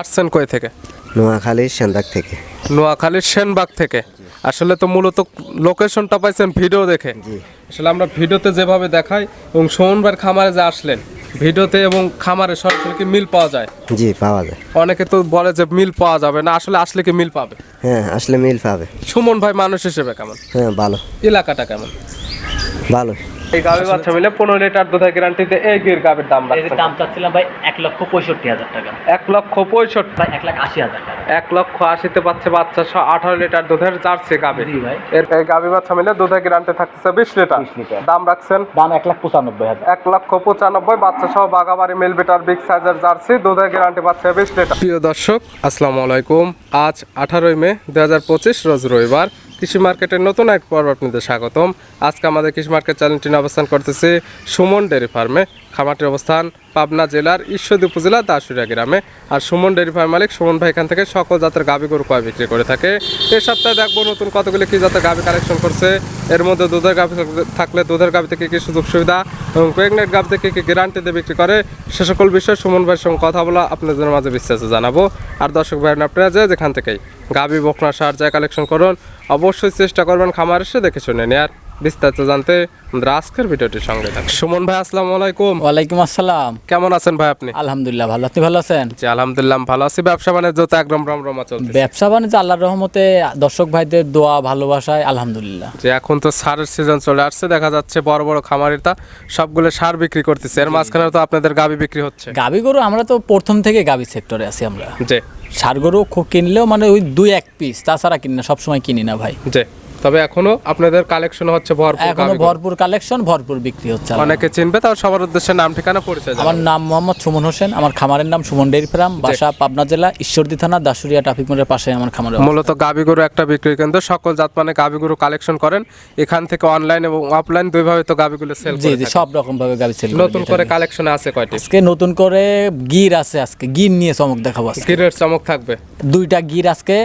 আসছেন কই থেকে? নোয়াখালীর সেন্দাক থেকে। নোয়াখালীর সেনবাগ থেকে। আসলে তো মূলত লোকেশনটা পাইছেন ভিডিও দেখে। জি। আসলে আমরা ভিডিওতে যেভাবে দেখাই এবং সোমবার খামারে যে আসলেন ভিডিওতে এবং খামারে সরাসরি কি মিল পাওয়া যায়? জি পাওয়া যায়। অনেকে তো বলে যে মিল পাওয়া যাবে না আসলে আসলে কি মিল পাবে? হ্যাঁ আসলে মিল পাবে। সুমন ভাই মানুষ হিসেবে কেমন? হ্যাঁ ভালো। এলাকাটা কেমন? ভালো। এই গাভী বাচ্চা মিলে পনেরো লিটার দুধের গ্যারান্টিতে এই গির গাভীর দাম এর রাখছেন দাম চাচ্ছিলাম ভাই এক লক্ষ পঁয়ষট্টি হাজার টাকা। এক লক্ষ পঁয়ষট্টি ভাই এক লাখ আশি হাজার টাকা। এক লক্ষ আশিতে পাচ্ছে বাচ্চা আঠারো লিটার দুধের জার্সি গাভী। ভাই। এর গাভী বাচ্চা মিলে দুধের গ্যারান্টি থাকতেছে বিশ লিটার। দাম রাখছেন দাম এক লাখ পঁচানব্বই হাজার। এক লক্ষ পঁচানব্বই বাচ্চা সহ বাগাবাড়ি মিল বিটার বিগ সাইজের জার্সি দুধের গ্যারান্টি পাচ্ছে বিশ লিটার। প্রিয় দর্শক আসসালামু আলাইকুম। আজ আঠারোই মে দু হাজার পঁচিশ রোজ রবিবার। কৃষি মার্কেটের নতুন এক পর্ব আপনাদের স্বাগতম। আজকে আমাদের কৃষি মার্কেট চ্যানেলটি অবস্থান করতেছে সুমন ডেয়ারি ফার্মে। খামারটির অবস্থান পাবনা জেলার ঈশ্বরদী উপজেলা দাসুরিয়া গ্রামে। আর সুমন ডেয়ারি ফার্ম মালিক সুমন ভাই এখান থেকে সকল জাতের গাভী গরু কয় বিক্রি করে থাকে। এই সপ্তাহে দেখব নতুন কতগুলি কী জাতের গাভী কালেকশন করছে। এর মধ্যে দুধের গাভী থাকলে দুধের গাভী থেকে কী সুযোগ সুবিধা এবং প্রেগনেন্ট গাভী থেকে কী গ্যারান্টি দিয়ে বিক্রি করে, সে সকল বিষয়ে সুমন ভাইয়ের সঙ্গে কথা বলা আপনাদের মাঝে বিস্তারিত জানাব। আর দর্শক ভাই আপনারা যে, যেখান থেকেই গাভী, বকনা, সার যায় কালেকশন করুন অবশ্যই চেষ্টা করবেন খামার এসে দেখে শুনে নেয়ার। বিস্তারিত জানতে আমাদের আজকের ভিডিওটির সঙ্গে থাকুন। সুমন ভাই আসসালামু আলাইকুম। ওয়ালাইকুম আসসালাম। কেমন আছেন ভাই আপনি? আলহামদুলিল্লাহ ভালো। আপনি ভালো আছেন? জি আলহামদুলিল্লাহ ভালো আছি। ব্যবসা বাণিজ্য তো একদম রমরমা চলছে ব্যবসা বাণিজ্য আল্লাহর রহমতে দর্শক ভাইদের দোয়া ভালোবাসায় আলহামদুলিল্লাহ। যে এখন তো সারের সিজন চলে আসছে। দেখা যাচ্ছে বড় বড় খামারিটা সবগুলো সার বিক্রি করতেছে। এর মাঝখানে তো আপনাদের গাবি বিক্রি হচ্ছে। গাবি গরু আমরা তো প্রথম থেকে গাবি সেক্টরে আছি আমরা। যে সার গরু খুব কিনলেও মানে ওই দুই এক পিস তাছাড়া কিনি না সবসময় কিনি না ভাই। যে তবে এখনও আপনাদের কালেকশন হচ্ছে ভরপুর এখনও ভরপুর কালেকশন ভরপুর বিক্রি হচ্ছে অনেকে চিনবে তাও সবার উদ্দেশ্যে নাম ঠিকানা পরিচয় আমার নাম মোহাম্মদ সুমন হোসেন আমার খামারের নাম সুমন ডেইরি ফার্ম বাসা পাবনা জেলা ঈশ্বরদী থানা দাসুরিয়া ট্রাফিক মোড়ের পাশে আমার খামার মূলত গাবি গরু একটা বিক্রি কেন্দ্র সকল জাত মানে গাবি গরু কালেকশন করেন। এখান থেকে অনলাইন এবং অফলাইন দুইভাবে তো গাবিগুলো সেল জি জি সব রকম ভাবে গাবি সেল নতুন করে কালেকশন আছে কয়টি? আজকে নতুন করে গির আছে আজকে গির নিয়ে চমক দেখাবো আজকে। গিরের চমক থাকবে। দুইটা গির আজকে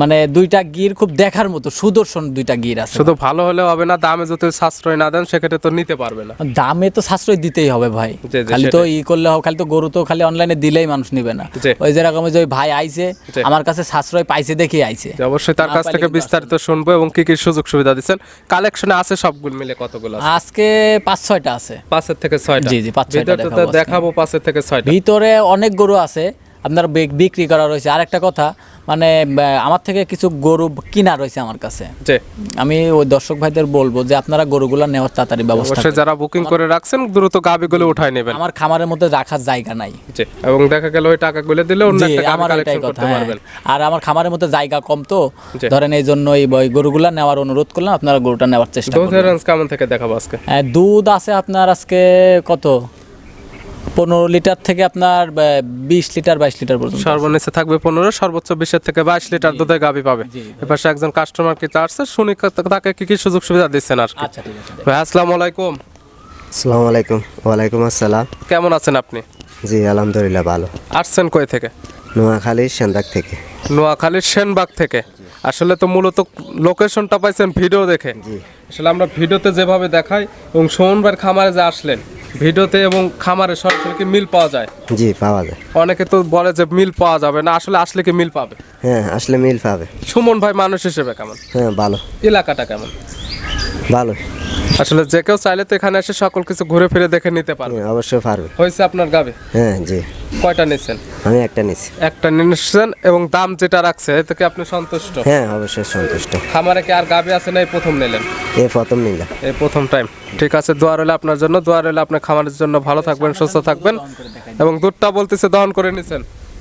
মানে দুইটা গির খুব দেখার মতো সুদর্শন দুইটা গির আছে। শুধু ভালো হলে হবে না দামে যদি সাশ্রয় না দেন সেক্ষেত্রে তো নিতে পারবে না। দামে তো সাশ্রয় দিতেই হবে ভাই। খালি তো ই করলে হবে খালি তো গরু তো খালি অনলাইনে দিলেই মানুষ নিবে না। ওই যেরকম ওই যে ভাই আইছে আমার কাছে সাশ্রয় পাইছে দেখে আইছে। অবশ্যই তার কাছ থেকে বিস্তারিত শুনব এবং কি কি সুযোগ সুবিধা দিচ্ছেন। কালেকশনে আছে সবগুলো মিলে কতগুলো আছে? আজকে পাঁচ ছয়টা আছে। পাঁচের থেকে ছয়টা। জি, জি, পাঁচ ছয়টা দেখাবো দেখাবো পাঁচের থেকে ছয়টা। ভিতরে অনেক গরু আছে আপনার বিক্রি করা রয়েছে। আর একটা কথা মানে আমার থেকে কিছু গরু কিনা রয়েছে আমার কাছে। আমি ওই দর্শক ভাইদের বলব যে আপনারা গরুগুলো নেওয়ার তাড়াতাড়ি ব্যবস্থা যারা বুকিং করে রাখছেন দ্রুত গাবিগুলো উঠাই নেবেন। আমার খামারের মধ্যে রাখার জায়গা নাই। এবং দেখা গেল ওই টাকাগুলো দিলে অন্য একটা গাবি কালেকশন কথা করতে হ্যাঁ। পারবেন। আর আমার খামারের মধ্যে জায়গা কম তো ধরেন এই জন্য এই ওই গরুগুলা নেওয়ার অনুরোধ করলাম আপনারা গরুটা নেওয়ার চেষ্টা করবেন। দুধের কেমন থেকে দেখাবো আজকে? হ্যাঁ, দুধ আছে আপনার আজকে কত? পনেরো লিটার থেকে আপনার বিশ লিটার বাইশ লিটার পর্যন্ত সর্বনিচে থাকবে পনেরো সর্বোচ্চ বিশের থেকে বাইশ লিটার দুধের গাবি পাবে। এপাশে একজন কাস্টমার কি চাচ্ছে শুনি তাকে কি কি সুযোগ সুবিধা দিচ্ছেন আর আচ্ছা ঠিক আছে। ভাই আসসালামু আলাইকুম। আসসালামু আলাইকুম। ওয়ালাইকুম আসসালাম। কেমন আছেন আপনি? জি আলহামদুলিল্লাহ ভালো। আসছেন কই থেকে? নোয়াখালীর সেনবাগ থেকে। নোয়াখালীর সেনবাগ থেকে। আসলে তো মূলত লোকেশনটা পাইছেন ভিডিও দেখে। জি। আসলে আমরা ভিডিওতে যেভাবে দেখাই এবং সোমবার খামারে যে আসলেন ভিডিওতে এবং খামারে সরাসরি কি মিল পাওয়া যায়? জি পাওয়া যায়। অনেকে তো বলে যে মিল পাওয়া যাবে না আসলে আসলে কি মিল পাবে? হ্যাঁ আসলে মিল পাবে। সুমন ভাই মানুষ হিসেবে কেমন? হ্যাঁ ভালো। এলাকাটা কেমন? ভালো। আসলে যে কেউ চাইলে তো এখানে এসে সকল কিছু ঘুরে ফিরে দেখে নিতে পারবে। হ্যাঁ, অবশ্যই পারবে। হয়েছে আপনার গাবে? হ্যাঁ জি। কয়টা নিচ্ছেন আমি একটা নিছি। একটা নিচ্ছেন এবং দাম যেটা রাখছে এতে কি আপনি সন্তুষ্ট? হ্যাঁ অবশ্যই সন্তুষ্ট। খামারে কি আর গাবে আছে না এই প্রথম নিলেন? এ প্রথম নিলাম এই প্রথম টাইম ঠিক আছে দোয়া রইলে আপনার জন্য। দোয়া রইলে আপনার খামারের জন্য। ভালো থাকবেন সুস্থ থাকবেন। এবং দুধটা বলতেছে দহন করে নিছেন।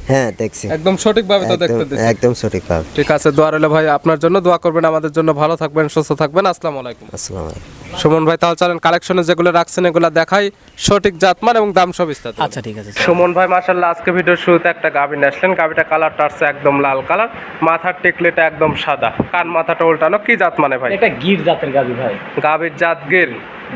হ্যাঁ দেখছি। একদম সঠিকভাবে তো দেখতে একদম দিচ্ছেন একদম সঠিক পাবে ঠিক আছে দোয়া রইলে ভাই আপনার জন্য। দোয়া করবেন আমাদের জন্য। ভালো থাকবেন সুস্থ থাকবেন। আসসালামু আলাইকুম। আসসালামু আলাইকুম। সুমন ভাই তাহলে চলেন কালেকশনে যেগুলো রাখছেন এগুলো দেখাই। সঠিক জাতমান এবং দাম সব বিস্তারিত। আচ্ছা ঠিক আছে সুমন ভাই মাশাআল্লাহ আজকে ভিডিওর শুরুতে একটা গাভি নিয়ে আসলেন। গাভিটা কালারটা আসছে একদম লাল কালার মাথার টিকলিটা একদম সাদা। কান মাথাটা উল্টানো কি জাত মানে ভাই? এটা গির জাতের গাবি ভাই। গাভির জাত গির।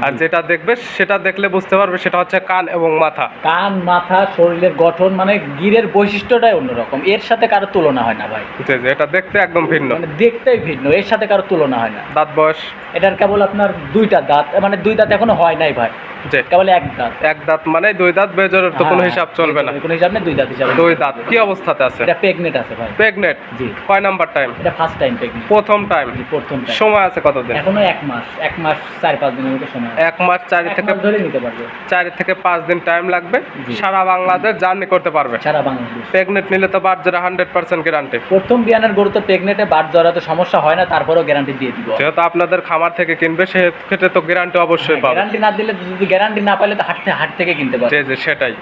আর যেটা দেখবে সেটা দেখলে বুঝতে পারবে সেটা হচ্ছে কান এবং মাথা। কান মাথা শরীরের গঠন মানে গিরের বৈশিষ্ট্যটাই অন্যরকম। এর সাথে কারও তুলনা হয় না ভাই। জি, জি, এটা দেখতে একদম ভিন্ন। মানে দেখতেই ভিন্ন এর সাথে কারও তুলনা হয় না। দাঁত বয়স? এটার কেবল আপনার দুইটা দাঁত মানে দুই দাঁত এখনও হয় নাই ভাই। কেবল এক দাঁত। এক দাঁত মানে দুই দাঁত বেজরের তো কোনো হ্যাঁ, হিসাব চলবে না। কোনো হিসাব নেই দুই দাঁত হিসাবে দুই দাঁত কি অবস্থাতে আছে? এটা আছে ভাই। জি। কয় নাম্বার টাইম এটা ফার্স্ট টাইম প্রথম টাইম প্রথম সময় আছে কতদিন? এখনও এক মাস এক মাস চার পাঁচ দিনের মতো সময়। এক মাস চারি থেকে ধরে নিতে পারবে। চারি থেকে পাঁচ দিন টাইম লাগবে। সারা বাংলাদেশ জার্নি করতে পারবে। সারা বাংলাদেশ। প্রেগনেন্ট নিলে তো বাদ জোড়া হান্ড্রেড পার্সেন্ট গ্যারান্টি প্রথম বিয়ানের গরু তো প্রেগনেন্টে বার জোড়া তো সমস্যা হয় না তারপরেও গ্যারান্টি দিয়ে দিব। যেহেতু আপনাদের খামার থেকে কিনবে সেক্ষেত্রে তো গ্যারান্টি অবশ্যই পাবে। গ্যারান্টি না দিলে যদি গ্যারান্টি না পাইলে তো হাট থেকে হাট থেকে কিনতে পারবে। জি জি সেটাই।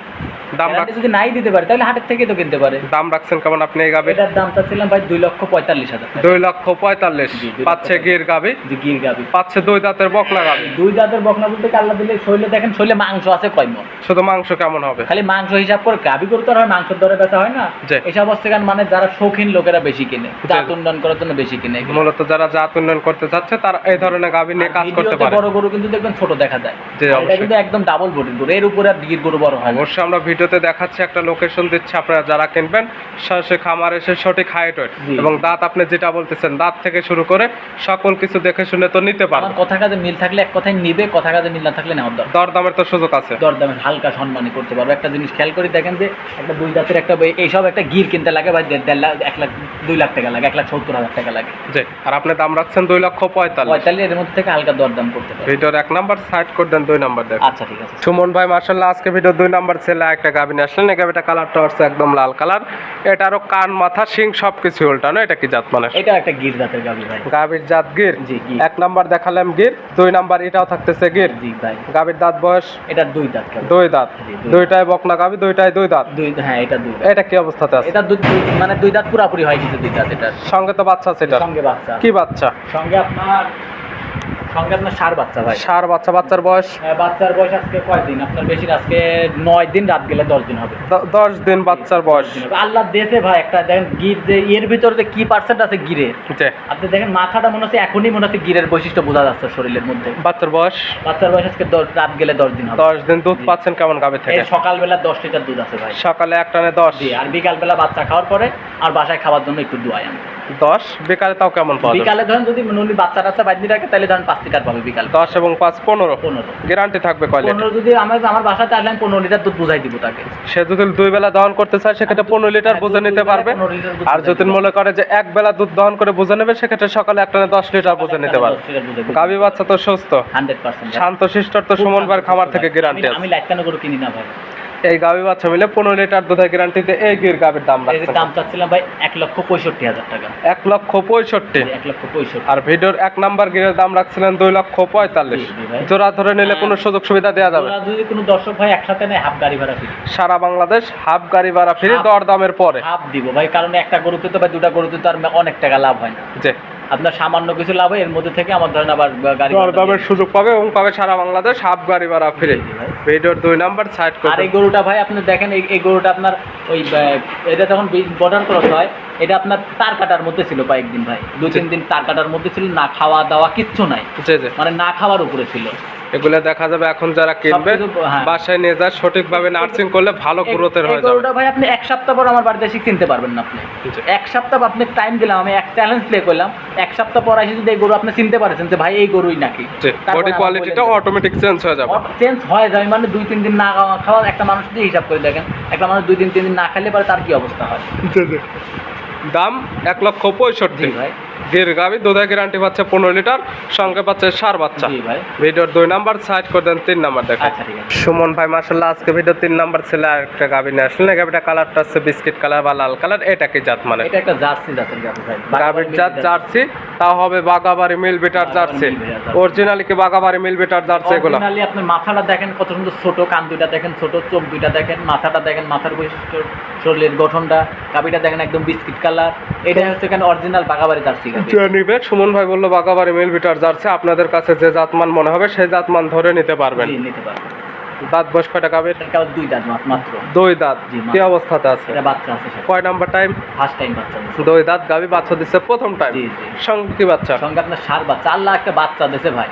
দাম যদি নাই দিতে পারে তাহলে হাটের থেকে তো কিনতে পারে। দাম রাখছেন কেমন আপনি এই গাভি এটার দামটা ছিলাম ভাই দুই লক্ষ পঁয়তাল্লিশ হাজার দুই লক্ষ পঁয়তাল্লিশ। পাচ্ছে গির যে গির গাবি পাচ্ছে দুই দাঁতের গাভি। দুই দাঁতের বকনা বলতে কাল্লা দিলে দেখেন মাংস আছে কয় মন? শুধু মাংস কেমন হবে? খালি মাংস হিসাব করে গাবি হয় মাংসের দরে বেচা হয় না। এসব মানে যারা শৌখিন লোকেরা বেশি কিনে। জাত উন্নয়ন করার জন্য বেশি কিনে মূলত যারা জাত উন্নয়ন করতে চাচ্ছে তারা এই ধরনের গাভি নিয়ে কাজ করতে পারে। বড় গরু কিন্তু দেখবেন ছোট দেখা যায়। এটা কিন্তু একদম ডাবল বডির গরু এর উপরে আর গির গরু বড় হয়। অবশ্যই আমরা ভিডিওতে দেখাচ্ছি একটা লোকেশন দিচ্ছি আপনারা যারা কিনবেন সরাসরি খামার এসে সঠিক হাইট ওয়েট এবং দাঁত আপনি যেটা বলতেছেন দাঁত থেকে শুরু করে সকল কিছু দেখে শুনে তো নিতে পারবেন। কথা কাজে মিল থাকলে এক কথায় নিবে কথা কাজে মিল না থাকলে নেওয়ার দরকার। দর দামের তো সুযোগ আছে। দরদামের হালকা সম্মানী করতে পারব। একটা জিনিস খেয়াল করে দেখেন যে একটা দুই জাতের একটা এইসব একটা গির কিনতে লাগে ভাই দেড় লাখ এক লাখ দুই লাখ টাকা লাগে এক লাখ সত্তর হাজার টাকা লাগে। জি আর আপনি দাম রাখছেন দুই লক্ষ পঁয়তাল্লিশ। পঁয়তাল্লিশ এর মধ্যে থেকে হালকা দরদাম করতে পারবে। ভিডিওর এক নাম্বার সাইড করে দেন দুই নাম্বার দেখ আচ্ছা ঠিক আছে। সুমন ভাই মার্শাল্লাহ আজকে ভিডিও দুই নাম্বার ছেলে একটা গাভি নিয়ে আসলেন এই গাভিটা কালারটা হচ্ছে একদম লাল কালার এটারও কান মাথা শিং সব কিছু উল্টানো এটা কি জাত মানে? এটা একটা গির জাতের গাবি ভাই। গাভির জাত গির? জি, গির। এক নাম্বার দেখালাম গির দুই নাম্বার এটাও থাকতেছে গির। জি ভাই। গাভির দাঁত বয়স? এটা দুই দাঁত গাভী। দুই দাঁত। দুইটাই বকনা গাভি দুইটাই দুই দাঁত। দুই হ্যাঁ এটা দুই এটা কি অবস্থাতে আছে? এটা দুই মানে দুই দাঁত পুরাপুরি হয় কিন্তু দুই দাঁত এটার। সঙ্গে তো বাচ্চা আছে এটা। সঙ্গে বাচ্চা। কি বাচ্চা? সঙ্গে আপনার সঙ্গে আপনার সার বাচ্চা ভাই। সার বাচ্চা বাচ্চার বয়স? হ্যাঁ, বাচ্চার বয়স আজকে কয় দিন আপনার বেশি আজকে নয় দিন রাত গেলে দশ দিন হবে। দশ দিন বাচ্চার বয়স। আল্লাহ দেশে ভাই একটা দেখেন গির যে এর ভিতরে যে কি পার্সেন্ট আছে গিরের? আপনি দেখেন মাথাটা মনে হচ্ছে এখনই মনে হচ্ছে গিরের বৈশিষ্ট্য বোঝা যাচ্ছে শরীরের মধ্যে। বাচ্চার বয়স? বাচ্চার বয়স আজকে রাত গেলে দশ দিন হবে। দশ দিন দুধ পাচ্ছেন কেমন গাভি থেকে? সকালবেলা দশ লিটার দুধ আছে ভাই। সকালে এক টানে দশ। জি আর বিকালবেলা বাচ্চা খাওয়ার পরে আর বাসায় খাওয়ার জন্য একটু দোয়াই আমি। দশ বিকালে তাও কেমন পাওয়া বিকালে ধরেন যদি নুনি বাচ্চা টাচ্চা দিয়ে রাখে তাহলে ধরেন পাঁচ লিটার পাবে বিকাল। দশ এবং পাঁচ পনেরো? পনেরো। গ্যারান্টি থাকবে কয় পনেরো যদি আমার আমার বাসাতে আসলে আমি পনেরো লিটার দুধ বুঝাই দিব তাকে। সে যদি দুই বেলা দহন করতে চায় সেক্ষেত্রে পনেরো লিটার হ্যাঁ, বুঝে নিতে পারবে। 15 লিটার দুধ আর যদি মনে করে যে এক বেলা দুধ দহন করে বুঝে নেবে সেক্ষেত্রে সকালে এক টানে দশ লিটার বুঝে নিতে পারবে। গাভী বাচ্চা তো সুস্থ। Hundred percent. শান্ত শিষ্টর তো সুমন ভাইয়ের খামার থেকে গ্যারান্টি আমি লাইট কেন করে কিনি না ভাই। এই গাভী বাচ্চা মিলে পনেরো লিটার দুধের গ্যারান্টিতে এই গির গাভীর দাম এর রাখছে দাম চাচ্ছিলাম ভাই এক লক্ষ পঁয়ষট্টি হাজার টাকা। এক লক্ষ পঁয়ষট্টি। এক লক্ষ পঁয়ষট্টি। আর ভিডিওর এক নাম্বার গিরের দাম রাখছিলেন দুই লক্ষ পঁয়তাল্লিশ। জি, জি। জোড়া ধরে নিলে কোনো সুযোগ সুবিধা দেওয়া যাবে। যদি কোনো দর্শক ভাই একসাথে নেয় হাফ গাড়ি ভাড়া ফ্রি। সারা বাংলাদেশ হাফ গাড়ি ভাড়া ফ্রি দর দামের পরে। হাফ দিব ভাই কারণ একটা গরুতে তো ভাই দুটা গরুতে তো আর অনেক টাকা লাভ হয় না। যে আপনার সামান্য কিছু লাভ হয় এর মধ্যে থেকে আমার ধরেন আবার গাড়ি দর ভাড়া দামের দিয়ে- সুযোগ পাবে এবং পাবে সারা বাংলাদেশ হাফ গাড়ি ভাড়া ফ্রি। ভিডিওর দুই নাম্বার সাইড আর এই গরুটা ভাই আপনি দেখেন এই এই গরুটা আপনার ওই এটা যখন বর্ডার ক্রস হয় এটা আপনার তার কাটার মধ্যে ছিল কয়েকদিন ভাই। দু তিন দিন তার কাটার মধ্যে ছিল না খাওয়া দাওয়া কিচ্ছু নাই। মানে না খাওয়ার উপরে ছিল। এগুলো দেখা যাবে এখন যারা কিনবে হ্যাঁ। বাসায় নিয়ে যায় সঠিকভাবে নার্সিং করলে ভালো গ্রোথের হয়ে যাবে গরুটা ভাই আপনি এক সপ্তাহ পর আমার বাড়িতে এসে চিনতে পারবেন না আপনি। এক সপ্তাহ আপনি টাইম দিলাম আমি এক চ্যালেঞ্জ প্লে করলাম। এক সপ্তাহ পর এসে যদি এই গরু আপনি চিনতে পারছেন যে ভাই এই গরুই নাকি বডি কোয়ালিটিটা অটোমেটিক চেঞ্জ হয়ে যাবে। চেঞ্জ হয়ে যায় মানে দুই তিন দিন না খাওয়া- খাওয়া একটা মানুষ দিয়ে হিসাব করে দেখেন একটা মানুষ দুই দিন তিন দিন না খেলে পরে তার কি অবস্থা হয়? দাম এক লক্ষ পঁয়ষট্টি। ভাই। গির গাবি গ্যারান্টি পাচ্ছে পনেরো লিটার সঙ্গে পাচ্ছে সার বাচ্চা। ভাই। ভিডিওর দুই নাম্বার সাইড করে দেন তিন নাম্বার দেখা আচ্ছা সুমন ভাই মার্শাল্লাহ আজকে ভিডিও তিন নাম্বার ছেলে আর একটা গাবি নিয়ে আসলেন। গাবিটা কালারটা হচ্ছে বিস্কিট কালার বা লাল কালার এটা কি জাত মানে? এটা একটা জার্সি জাতের গাভী ভাই। গাবির জাত জার্সি তাও হবে বাগাবাড়ি মিল বিটার জার্সি। অরিজিনালি কি বাগাবাড়ি মিল বিটার জার্সি এগুলো? অরিজিনালি আপনার মাথাটা দেখেন কত সুন্দর ছোট কান দুইটা দেখেন ছোট চোখ দুইটা দেখেন মাথাটা দেখেন মাথার বৈশিষ্ট্য শরীরের গঠনটা। গাবিটা দেখেন একদম বিস্কিট কালার এটা হচ্ছে এখানে অরিজিনাল বাগাবাড়ি জার্সি নিবে সুমন ভাই বলল মিল বিটার জার্সি। আপনাদের কাছে যে জাতমান মনে হবে সেই জাতমান ধরে নিতে পারবেন। নিতে পারবেন দাঁত বয়স কয়টা গাবির দুই দাঁত মাত্র- দুই দাঁত? জি, কি অবস্থাতে আছে? বাচ্চা আছে কয় নাম্বার টাইম ফার্স্ট টাইম বাচ্চা। দুই দাঁত গাবি বাচ্চা দিচ্ছে প্রথম টাইম সঙ্গে কি বাচ্চা? সঙ্গে আপনার সার বাচ্চা। আল্লাহ একটা বাচ্চা দিছে ভাই।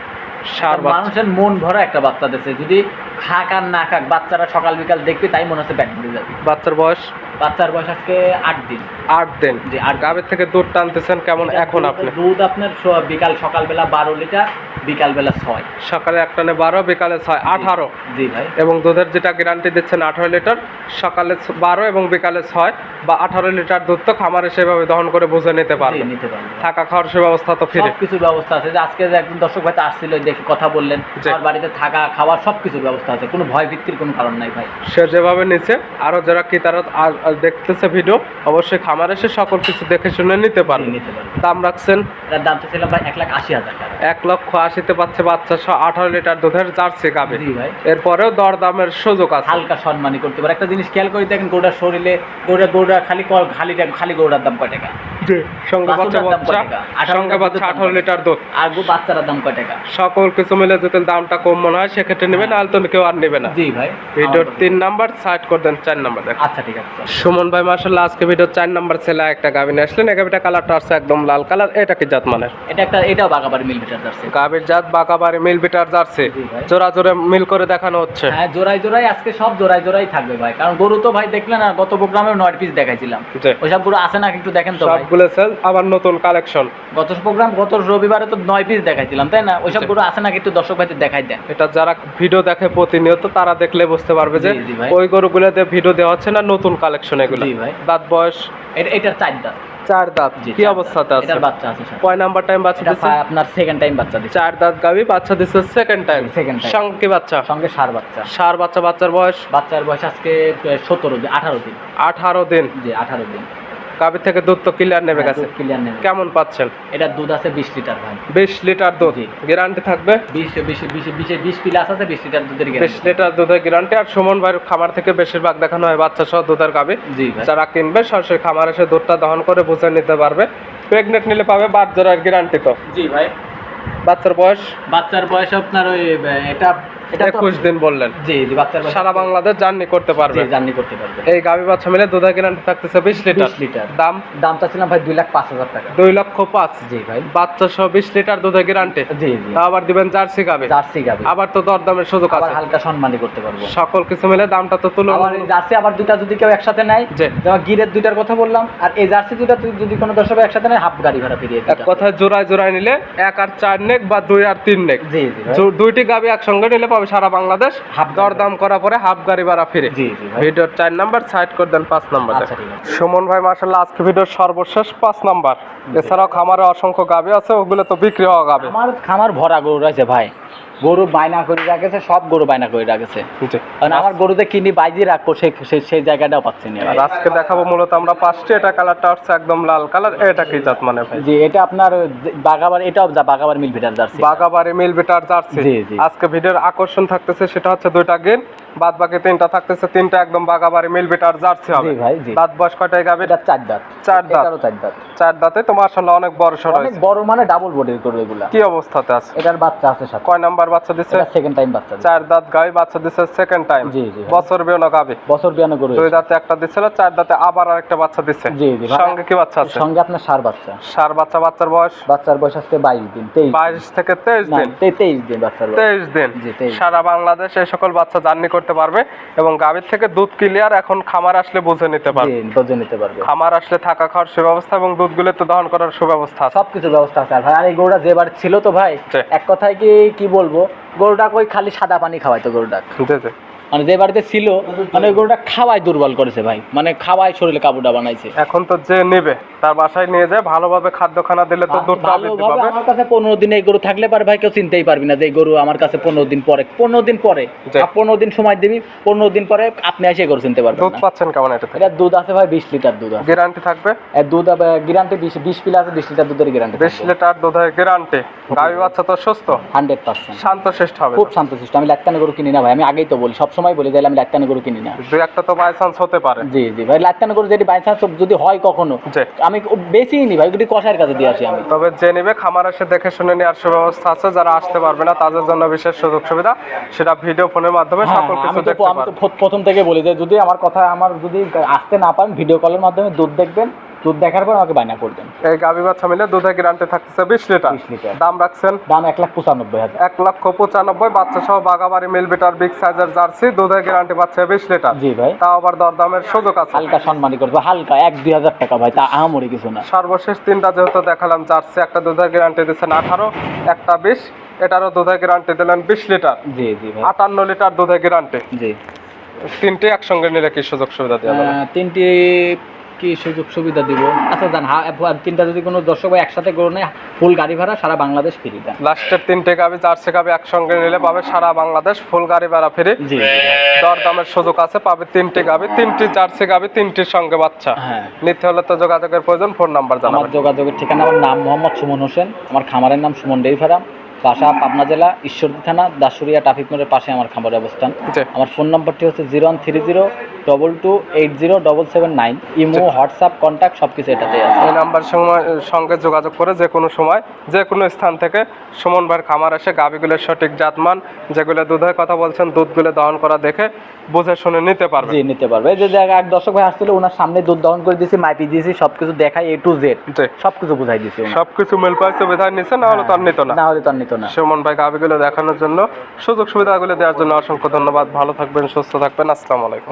সার মানুষের মন ভরা একটা বাচ্চা দিছে। যদি খাক আর না খাক বাচ্চারা সকাল বিকাল দেখবে তাই মনে হচ্ছে ব্যাট ভরে যাবে। বাচ্চার বয়স? বাচ্চার বয়স আজকে আট দিন। আট দিন। জি, আর গাবের থেকে দুধ টানতেছেন কেমন এখন আপনি? দুধ আপনার বিকাল সকালবেলা বারো লিটার বিকালবেলা ছয়। সকালে এক টানে বারো বিকালে ছয় আঠারো। জি ভাই। এবং দুধের যেটা গ্যারান্টি দিচ্ছেন আঠারো লিটার সকালে বারো এবং বিকালে ছয় বা আঠারো লিটার দুধ তো খামারে সেভাবে দহন করে বুঝে নিতে পারবে নিতে পারবেন। থাকা খাওয়ার সে ব্যবস্থা তো ফিরে। কিছুর ব্যবস্থা আছে। যে আজকে যে একজন দর্শক ভাই তো আসছিল দেখে কথা বললেন। জি। বাড়িতে থাকা খাওয়ার সব কিছুর ব্যবস্থা আছে। কোনো ভয় ভিত্তির কোনো কারণ নাই ভাই। সে যেভাবে নিচ্ছে আরও যারা কি তারা আর- আর দেখতেছে ভিডিও অবশ্যই খামারে এসে সকল কিছু দেখে শুনে নিতে পারবে। নিতে পারবেন দাম রাখছেন দাম চাইছিলাম ভাই এক লাখ আশি হাজার টাকা। এক লক্ষ আশিতে পাচ্ছে বাচ্চা আঠারো লিটার দুধের জার্সি গাবে এরপরেও দর দামের সুযোগ আছে। হালকা সম্মানী করতে পারে। একটা জিনিস খেয়াল করে দেখেন গোড়ার শরীরে গোড়া গোড়া খালি খালিটা খালি গোড়ার দাম কয় টাকা? সঙ্গে বাচ্চা বাছুরের দাম কয় বাচ্চা সঙ্গে বাচ্চা আঠারো লিটার দুধ। আর গো দাম কয় টাকা? সকল কিছু মিলে যদি দামটা কম মনে হয় সেক্ষেত্রে নেবে না তো কেউ আর নেবে না। জি ভাই ভিডিওর তিন নাম্বার সাইড করে দেন চার নাম্বার দেখ আচ্ছা ঠিক আছে। সুমন ভাই মার্শাল্লাহ আজকে ভিডিও চার নাম্বার ছেলে একটা আসলেন। গাভিটা কালারটা আসছে একদম লাল কালার এটা কি জাত মানের? এটা একটা এটাও বাগাবাড়ি মিল মিটার যাচ্ছে গাভির জাত বাঁকাবাড়ি মিল বিটার জার্সি। জি জোড়া জোরে মিল করে দেখানো হচ্ছে। হ্যাঁ জোড়াই জোড়াই আজকে সব জোড়াই জোড়াই থাকবে ভাই। কারণ গরু তো ভাই দেখলেন গত প্রোগ্রামে নয় পিস দেখাইছিলাম। ওইসব গরু আছে না একটু দেখেন তো ভাই। সবগুলো আবার নতুন কালেকশন গত প্রোগ্রাম গত রবিবারে তো নয় পিস দেখাইছিলাম তাই না? ওইসব গরু আছে না একটু দর্শক ভাইদের দেখাই দেন। এটা যারা ভিডিও দেখে প্রতিনিয়ত তারা দেখলে বুঝতে পারবে যে। ওই গরুগুলোতে ভিডিও দেওয়া হচ্ছে না নতুন কালেকশন এগুলো। দাঁত বয়স এটার চার দাঁত। চার দাঁত। কি অবস্থাতে আছে? এটার বাচ্চা আছে কয় নাম্বার টাইম বাচ্চা দিচ্ছে আপনার সেকেন্ড টাইম বাচ্চা দিচ্ছে চার দাঁত গাবি বাচ্চা দিচ্ছে সেকেন্ড টাইম Second time। সঙ্গে বাচ্চা? সঙ্গে সার বাচ্চা। সার বাচ্চা বাচ্চার বয়স? বাচ্চার বয়স আজকে সতেরো দিন আঠারো দিন। আঠারো দিন। জি আঠারো দিন। গাবি থেকে দুধ তো ক্লিয়ার নেবে গেছে ক্লিয়ার নেবে। কেমন পাচ্ছেন? এটার দুধ আছে বিশ লিটার ভাই। বিশ লিটার দুধ। গ্যারান্টি থাকবে? বিশ বিশ বিশ বিশ পিলাস আছে বিশ লিটার দুধের বিশ লিটার দুধের গ্যারান্টি আর সুমন ভাইয়ের খামার থেকে বেশিরভাগ দেখানো হয় বাচ্চা সহ দুধের ভাই। যারা কিনবে সরাসরি খামার এসে দুধটা দহন করে বুঝে নিতে পারবে। প্রেগনেন্ট নিলে পাবে বাদ জোড়ার গ্যারান্টি তো। জি ভাই। বাচ্চার বয়স? বাচ্চার বয়স আপনার ওই এটা এটা একুশ দিন বললেন। জি জি বাচ্চার সারা বাংলাদেশ জার্নি করতে পারবে। জার্নি করতে পারবে। এই বাচ্চা মিলে দুধের গ্যারান্টি থাকতেছে বিশ লিটার। লিটার। দাম? দাম চাচ্ছিলাম ভাই দুই লাখ পাঁচ হাজার টাকা। দুই লক্ষ পাঁচ। জি ভাই। বাচ্চা সহ বিশ লিটার দুধের গ্যারান্টি জি জি। তা আবার দিবেন জার্সি গাবি জার্সি গাবি আবার তো দরদামের সুযোগ আছে। হালকা করতে পারব। সকল কিছু মিলে দামটা তো তুলো আবার জার্সি আবার দুইটা যদি কেউ একসাথে নেয়। যেমন গিরের দুইটার কথা বললাম আর এই জার্সি দুইটা যদি কোনো দর্শক একসাথে নেয় হাফ গাড়ি ভাড়া ফিরিয়ে এক কথায় জোড়ায় জোড়ায় নিলে এক আর চার নেক বা দুই আর তিন নেক। জি জি জো- দুইটি গাবি একসঙ্গে নিলে পাবে সারা বাংলাদেশ। হাফ দরদাম করার পরে হাফ গাড়ি ভাড়া ফিরে। জি জি ভাই। ভিডিওর চার নাম্বার সাইড করে দেন পাঁচ নাম্বার। আচ্ছা। সুমন ভাই মার্শাল্লাহ আজকে ভিডিওর সর্বশেষ পাঁচ নাম্বার। এছাড়াও খামারে অসংখ্য গাবে আছে ওগুলো তো বিক্রি হওয়া গাবে। আমার খামার ভরা গরু রয়েছে ভাই। গরু বায়না করে রাখেছে সব গরু বায়না করে রাখেছে। কারণ আমার গরুতে কিনি বাইজি রাখব সেই সেই- জায়গাটাও পাচ্ছি না। আর আজকে দেখাবো মূলত আমরা পাঁচটি এটা কালারটা হচ্ছে একদম লাল কালার এটা কি জাত মানে? ভাই জি এটা আপনার বাগাবার এটাও যা বাগাবার মিল ভিটার জার্সি। বাগাবারে মিল ভিটার জার্সি। জি, জি। আজকে ভিডিওর আকর্ষণ থাকতেছে সেটা হচ্ছে দুইটা গেম। বাদ বাকি তিনটা থাকতেছে তিনটা একদম বাগাবাড়ি মিল বিটার জার্সি হবে। ভাই, দাঁত বয়স গাবি? এটা চার দাঁত। চার দাঁত। চার দাঁত। চার দাঁতে তো অনেক বড় সড় অনেক বড় মানে ডাবল বডির এগুলা। কি অবস্থাতে আছে? এটার বাচ্চা আছে সাথে। কয় নাম্বার বাচ্চা এটা সেকেন্ড টাইম বাচ্চা চার দাঁত গাবি বাচ্চা দিচ্ছে সেকেন্ড টাইম জি, জি। বছর বিয়নো গাবি? বছর বিয়ানো গরু দুই দাঁতে একটা দিচ্ছিল চার দাঁতে আবার আরেকটা বাচ্চা দিচ্ছে জি, জি। সঙ্গে কি বাচ্চা আছে? সঙ্গে আপনার সার বাচ্চা। সার বাচ্চা বাচ্চার বয়স? বাচ্চার বয়স আজকে বাইশ দিন তেইশ বাইশ থেকে তেইশ না, দিন। তে- তেইশ দিন বাচ্চার বয়স। তেইশ দিন। জি, তেইশ। সারা বাংলাদেশ এই সকল বাচ্চা জার্নি করতে পারবে এবং গাভীর থেকে দুধ ক্লিয়ার এখন খামার আসলে বুঝে নিতে পারবে। বুঝে নিতে পারবে। খামার আসলে থাকা খাওয়ার সুব্যবস্থা এবং দুধগুলো তো দহন করার সুব্যবস্থা সবকিছু সব কিছু ব্যবস্থা আছে। আর ভাই আর এই গরুটা যেবার ছিল তো ভাই এক কথায় কি কি বলব? গরুটা ওই খালি সাদা পানি খাওয়াইতো গরুটা জি। মানে যে বাড়িতে ছিল মানে ওই গরুটা খাওয়াই দুর্বল করেছে ভাই। মানে খাওয়াই শরীরে কাবুটা বানাইছে। এখন তো যে নেবে তার বাসায় নিয়ে যায় ভালোভাবে খাদ্য খানা দিলে তো দুধটা ভালোভাবে আমার কাছে পনেরো দিন এই গরু থাকলে পারে ভাই কেউ চিনতেই পারবি না যে এই গরু আমার কাছে পনেরো দিন পরে। পনেরো দিন পরে পনেরো দিন সময় দিবি পনেরো দিন পরে আপনি এসে গরু চিনতে পারবেন দুধ পাচ্ছেন কেমন এটা এটা দুধ আছে ভাই বিশ লিটার দুধ আছে। গ্যারান্টি থাকবে? দুধ গ্যারান্টি বিশ বিশ পিলা আছে বিশ লিটার দুধের গ্যারান্টি বিশ লিটার দুধের গ্যারান্টি। গাভী বাচ্চা তো সুস্থ? Hundred percent. শান্ত শ্রেষ্ঠ হবে খুব শান্তশিষ্ট। আমি লাত্তানে গরু কিনি না ভাই আমি আগেই তো বলি সবসময় বলি যে আমি লাত্তানে গরু কিনি না। দুই একটা তো বাই চান্স হতে পারে। জি জি ভাই লাত্তানে গরু যদি বাই চান্স যদি হয় কখনো। আমি বেশি নি ভাই ওগুলি কষায়ের কাছে দিয়ে আসি আমি। তবে যে নেবে খামার এসে দেখে শুনে নেওয়ার সুব্যবস্থা আছে যারা আসতে পারবে না তাদের জন্য বিশেষ সুযোগ সুবিধা সেটা ভিডিও ফোনের মাধ্যমে হ্যাঁ, সকল হ্যাঁ, কিছু দেখতে আমি তো প্রথম থেকে বলি যে যদি আমার কথা আমার যদি আসতে না পারেন ভিডিও কলের মাধ্যমে দুধ দেখবেন। দুধ দেখার পর আমাকে বায়না করবেন এই গাভী বাচ্চা মিলে দুধের গ্যারান্টি থাকতেছে বিশ লিটার। 20 লিটার। দাম রাখছেন? দাম এক লাখ পঁচানব্বই হাজার। এক লক্ষ পঁচানব্বই বাচ্চা সহ বাগাবাড়ি মিল বিটার বিগ সাইজের জার্সি দুধের গ্যারান্টি পাচ্ছে বিশ লিটার। জি ভাই। তাও আবার দরদামের সুযোগ আছে। হালকা সম্মানী করবে হালকা এক দুই হাজার টাকা ভাই তা আহামরি কিছু না। সর্বশেষ তিনটা যেহেতু দেখালাম জার্সি একটা দুধের গ্যারান্টি দিচ্ছেন আঠারো একটা বিশ এটারও দুধের গ্যারান্টি দিলেন বিশ লিটার। জি জি আটান্ন লিটার দুধের গ্যারান্টি জি। তিনটে একসঙ্গে নিলে কি সুযোগ সুবিধা দেওয়া তিনটি কি সুযোগ সুবিধা দিব? আচ্ছা জান তিনটা যদি কোনো দর্শক ভাই একসাথে করে নেয় ফুল গাড়ি ভাড়া সারা বাংলাদেশ ফ্রি দেন। লাস্টের তিনটে গাবি জার্সি গাবি একসঙ্গে নিলে পাবে সারা বাংলাদেশ ফুল গাড়ি ভাড়া ফিরে। জি দর দামের সুযোগ আছে পাবে তিনটে গাবি তিনটি জার্সি গাবি তিনটির সঙ্গে বাচ্চা। হ্যাঁ। নিতে হলে তো যোগাযোগের প্রয়োজন ফোন নাম্বার আমার জানাবেন যোগাযোগের ঠিকানা আমার নাম মোহাম্মদ সুমন হোসেন আমার খামারের নাম সুমন ডেইরি ফার্ম বাসা পাবনা জেলা ঈশ্বরদী থানা দাসুরিয়া ট্রাফিক মোড়ের পাশে আমার খামারের অবস্থান। আমার ফোন নম্বরটি হচ্ছে zero one three zero double two eight zero double seven nine imo WhatsApp contact সব কিছু এটাতেই আছে। এই নাম্বার সময় সঙ্গে যোগাযোগ করে যে কোনো সময় যে কোনো স্থান থেকে সুমন ভাইয়ের খামার এসে গাবিগুলোর সঠিক জাতমান যেগুলো দুধের কথা বলছেন দুধগুলো দহন করা দেখে বুঝে শুনে নিতে পারবে। জি নিতে পারবে। এই যে এক দর্শক ভাই আসছিল ওনার সামনে দুধ দহন করে দিয়েছি মাইপি দিয়েছি সব কিছু দেখাই এ টু জেড সব কিছু বুঝাই দিয়েছি ওনার। সবকিছু মিল পাই সুবিধা নিচ্ছে না হলে তার নিত না। না হলে তো আর নিত না। সুমন ভাই গাবিগুলো দেখানোর জন্য সুযোগ সুবিধাগুলো দেওয়ার জন্য অসংখ্য ধন্যবাদ। ভালো থাকবেন, সুস্থ থাকবেন। আসসালামু আলাইকুম।